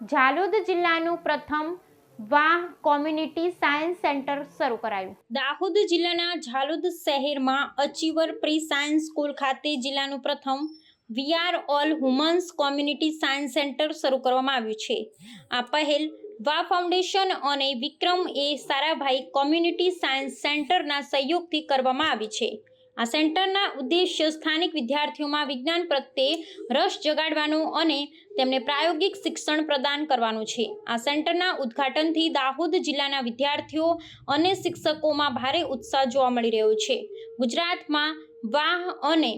ઝાલોદ જિલ્લાનું પ્રથમ વાહ કોમ્યુનિટી સાયન્સ સેન્ટર શરૂ કરાયું. દાહોદ જિલ્લાના જાલોદ શહેરમાં અચીવર પ્રી સાયન્સ સ્કૂલ ખાતે જિલ્લાનું પ્રથમ we are all humans community science centre શરૂ કરવામાં આવ્યું છે. આ પહેલ વા ફાઉન્ડેશન અને Vikram A Sarabhai community science સેન્ટરના સહયોગથી કરવામાં આવી છે. આ સેન્ટરના ઉદ્દેશ્ય સ્થાનિક વિદ્યાર્થીઓમાં વિજ્ઞાન પ્રત્યે રસ જગાડવાનો અને તેમને પ્રાયોગિક શિક્ષણ પ્રદાન કરવાનું છે. આ સેન્ટરના ઉદ્ઘાટનથી દાહોદ જિલ્લાના વિદ્યાર્થીઓ અને શિક્ષકોમાં ભારે ઉત્સાહ જોવા મળી રહ્યો છે. ગુજરાતમાં વાહ અને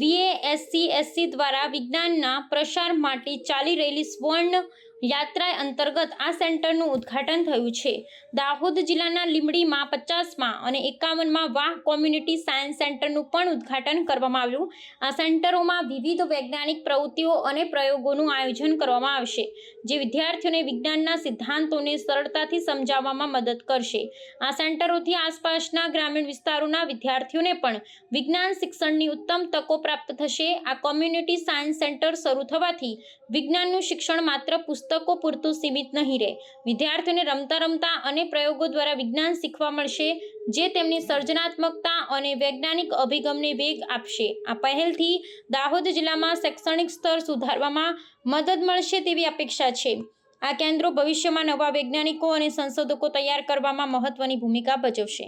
વીએએસસી એસસી દ્વારા વિજ્ઞાનના પ્રસાર માટે ચાલી રહેલી સ્વર્ણ યાત્રા અંતર્ગત આ સેન્ટરનું ઉદ્ઘાટન થયું છે. દાહોદ જિલ્લાના લીંબડીમાં પચાસમાં અને એકાવનમાં વાહ કોમ્યુનિટી સાયન્સ સેન્ટરનું પણ ઉદ્ઘાટન કરવામાં આવ્યું. આ સેન્ટરોમાં વિવિધ વૈજ્ઞાનિક પ્રવૃત્તિઓ અને પ્રયોગોનું આયોજન કરવામાં આવશે, જે વિદ્યાર્થીઓને વિજ્ઞાનના સિદ્ધાંતોને સરળતાથી સમજાવવામાં મદદ કરશે. આ સેન્ટરોથી આસપાસના ગ્રામીણ વિસ્તારોના વિદ્યાર્થીઓને પણ વિજ્ઞાન શિક્ષણની ઉત્તમ તકો પ્રાપ્ત થશે. આ કોમ્યુનિટી સાયન્સ સેન્ટર શરૂ થવાથી વિજ્ઞાનનું શિક્ષણ માત્ર પુસ્તકો પૂરતું સીમિત નહીં રહે. વિદ્યાર્થીઓને રમતા રમતા અને પ્રયોગો દ્વારા વિજ્ઞાન શીખવા મળશે, જે તેમની સર્જનાત્મકતા અને વૈજ્ઞાનિક અભિગમને વેગ આપશે. આ પહેલથી દાહોદ જિલ્લામાં શૈક્ષણિક સ્તર સુધારવામાં મદદ મળશે તેવી અપેક્ષા છે. આ કેન્દ્રો ભવિષ્યમાં નવા વૈજ્ઞાનિકો અને સંશોધકો તૈયાર કરવામાં મહત્વની ભૂમિકા ભજવશે.